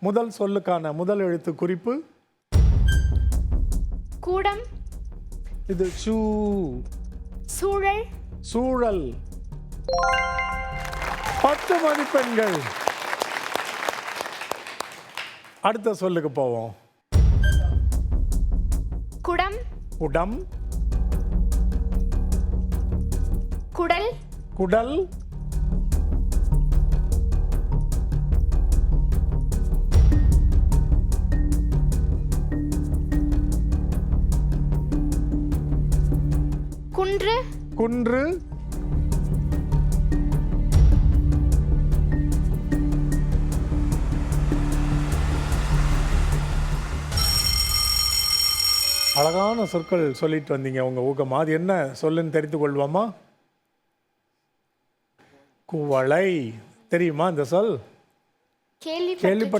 முதல் சொல்லுக்கான முதல் எழுத்து குறிப்பு. கூடம். இது சூ. சூழல். சூழல். பத்து மதிப்பெண்கள். அடுத்த சொல்லுக்கு போவோம். குடம். குடம். குடல். குடல். குன்று? குன்று. அழகான சொற்கள் சொல்லிட்டு வந்தீங்க உங்க ஊக்கமா. அது என்ன? சொல்லுன்னு தெரிந்து கொள்வோமா? குவளை. தெரியுமா இந்த சொல்? கேள்வி கேள்விப்பட்ட